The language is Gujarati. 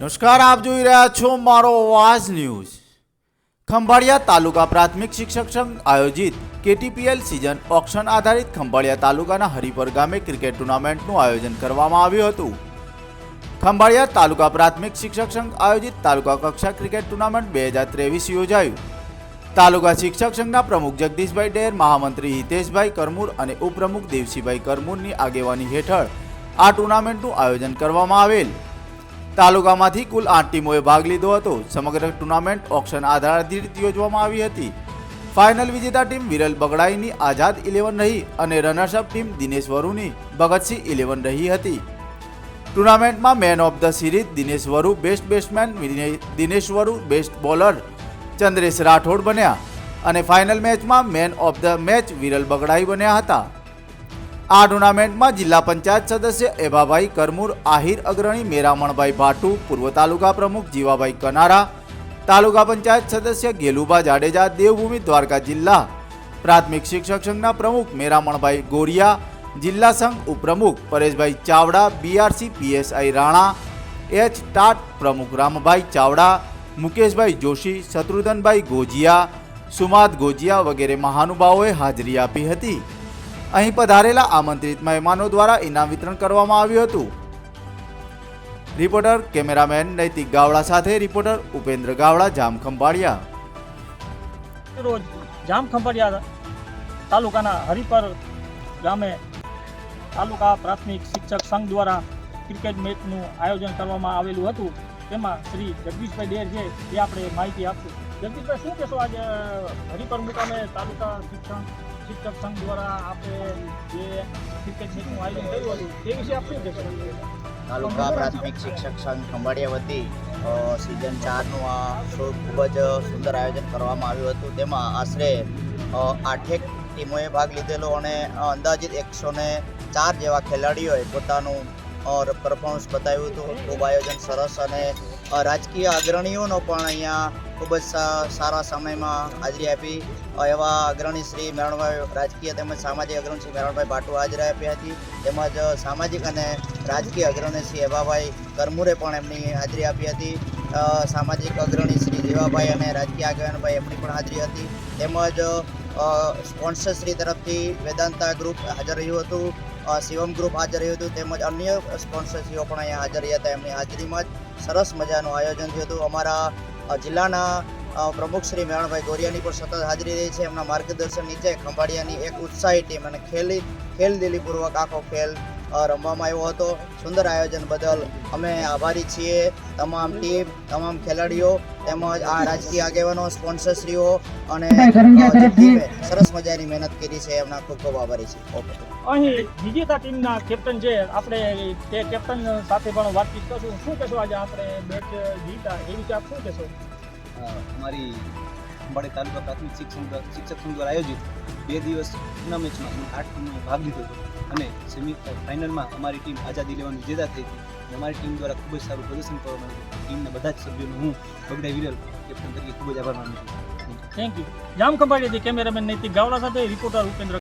નમસ્કાર, આપ જોઈ રહ્યા છો મારો અવાજ ન્યૂઝ. ખંભાળિયા તાલુકા પ્રાથમિક શિક્ષક સંઘ આયોજિત કેટીપીએલ સિઝન ઓક્શન આધારિત ખંભાળિયા તાલુકાના હરિપર ગામે ક્રિકેટ ટુર્નામેન્ટનું આયોજન કરવામાં આવ્યું હતું. ખંભાળિયા તાલુકા પ્રાથમિક શિક્ષક સંઘ આયોજિત તાલુકા કક્ષા ક્રિકેટ ટુર્નામેન્ટ બે હજાર ત્રેવીસ યોજાયું. તાલુકા શિક્ષક સંઘના પ્રમુખ જગદીશભાઈ ડેર, મહામંત્રી હિતેશભાઈ કરમૂર અને ઉપપ્રમુખ દેવસીભાઈ કરમૂરની આગેવાની હેઠળ આ ટુર્નામેન્ટનું આયોજન કરવામાં આવેલ. તાલુકામાંથી કુલ આઠ ટીમોએ ભાગ લીધો હતો. સમગ્ર ટુર્નામેન્ટ ઓક્શન આધારિત યોજવામાં આવી હતી. ફાઇનલ વિજેતા ટીમ વિરલ બગડાઈની આઝાદ ઇલેવન રહી અને રનર્સઅપ ટીમ દિનેશ વરુની ભગતસિંહ ઇલેવન રહી હતી. ટુર્નામેન્ટમાં man of the series Dinesh Varu best batsman Dinesh Varu best bowler, Chandresh Rathod બન્યા અને ફાઇનલ મેચમાં man of the match Viral Bagdai બન્યા હતા. આ ટુર્નામેન્ટમાં જિલ્લા પંચાયત સદસ્ય એભાભાઈ કરમૂર, આહિર અગ્રણી મેરામણભાઈ ભાટુ, પૂર્વ તાલુકા પ્રમુખ જીવાભાઈ કનારા, તાલુકા પંચાયત સદસ્ય ગેલુબા જાડેજા, દેવભૂમિ દ્વારકા જિલ્લા પ્રાથમિક શિક્ષક સંઘના પ્રમુખ મેરામણભાઈ ગોરિયા, જિલ્લા સંઘ ઉપપ્રમુખ Pareshbhai Chavda, BRC PSI Rana, H TAT પ્રમુખ રામભાઈ ચાવડા, મુકેશભાઈ જોશી, શત્રુધનભાઈ ગોજિયા, સુમાદ ગોજિયા વગેરે મહાનુભાવોએ હાજરી આપી હતી. અહીં પધારેલા આમંત્રિત મહેમાનો દ્વારા ઇનામ વિતરણ કરવામાં આવ્યું હતું. રિપોર્ટર, કેમેરામેન નૈતિક ગાવડા સાથે રિપોર્ટર ઉપેન્દ્ર ગાવડા જામ ખંભાળિયા રોજ જામ ખંભાળિયા તાલુકાના હરિપર ગામે તાલુકા પ્રાથમિક શિક્ષક સંઘ દ્વારા ક્રિકેટ મેચનું આયોજન કરવામાં આવેલું હતું. તેમાં શ્રી જગદીશભાઈ ડેર છે, એ આપણે માહિતી આપશું. જગદીશભાઈ, શું કહેશો આજે હરિપર મુકામે તાલુકા શિક્ષણ શિક્ષક સંઘ દ્વારા આપણે જે ક્રિકેટ મેચનું આયોજન થયું હતું, તે વિશે આપ શું કહેશો? તાલુકા પ્રાથમિક શિક્ષક સંઘ ખંભાળિયા વતી સિઝન ચારનું આ શો ખૂબ જ સુંદર આયોજન કરવામાં આવ્યું હતું. તેમાં આશરે આઠેક ટીમોએ ભાગ લીધેલો અને અંદાજિત એકસો ને ચાર જેવા ખેલાડીઓએ પોતાનું પરફોર્મન્સ બતાવ્યું હતું. ખૂબ આયોજન સરસ અને રાજકીય અગ્રણીઓનો પણ અહીંયા ખૂબ જ સારા સમયમાં હાજરી આપી. એવા અગ્રણી શ્રી મેરણભાઈ રાજકીય તેમજ સામાજિક અગ્રણી શ્રી મેરણભાઈ ભાટુ હાજરી આપી હતી. તેમજ સામાજિક અને રાજકીય અગ્રણી શ્રી એવાભાઈ કરમુરે પણ એમની હાજરી આપી હતી. સામાજિક અગ્રણી શ્રી દેવાભાઈ અને રાજકીય આગેવાનભાઈ એમની પણ હાજરી હતી. તેમજ સ્પોન્સર શ્રી તરફથી વેદાંતા ગ્રુપ હાજર રહ્યું હતું. શિવમ ગ્રુપ હાજર રહ્યું હતું તેમજ અન્ય સ્પોન્સરશીઓ પણ અહીંયા હાજર રહ્યા હતા. એમની હાજરીમાં જ સરસ મજાનું આયોજન થયું હતું. અમારા જિલ્લાના પ્રમુખ શ્રી મેરણભાઈ ગોરિયાની પણ સતત હાજરી રહી છે. એમના માર્ગદર્શન નીચે ખંભાળિયાની એક ઉત્સાહી ટીમ અને ખેલી ખેલદિલીપૂર્વક આખો ખેલ રમવામાં આવ્યો હતો. સુંદર આયોજન બદલ અમે આભારી છીએ. તમામ ટીમ તમામ ખેલાડીઓ તેમજ આ રાજકીય આગેવાનો સ્પોન્સરશ્રીઓ અને સરસ મજાની મહેનત કરી છે એમના ખૂબ ખૂબ આભારી છે અહીં વિજેતા ટીમના કેપ્ટન છે આપણે તે કેપ્ટન સાથે પણ વાતચીત કરશું. શું કહેશો આજે આપણે મેચ જીતા? એ વિશે આપ શું કહેશો? અમારી અંબાડી તાલુકા પ્રાથમિક શિક્ષણ શિક્ષક સંઘ દ્વારા આયોજિત બે દિવસ ટુર્નામેન્ટમાં અમે આઠ ભાગ લીધો હતો. અને સેમી ફાઇનલમાં અમારી ટીમ આઝાદ ઇલેવન વિજેતા થઈ હતી. અમારી ટીમ દ્વારા ખૂબ જ સારું પ્રદર્શન કરવામાં આવ્યું ટીમના બધા જ સભ્યોનો હું બગડા વિરલ કેપ્ટન તરીકે ખૂબ જ આભાર માનું છું. થેન્ક યુ જામ ખંભાળીથી કેમેરામેન નૈતિક ગાવડા સાથે રિપોર્ટર ઉપેન્દ્ર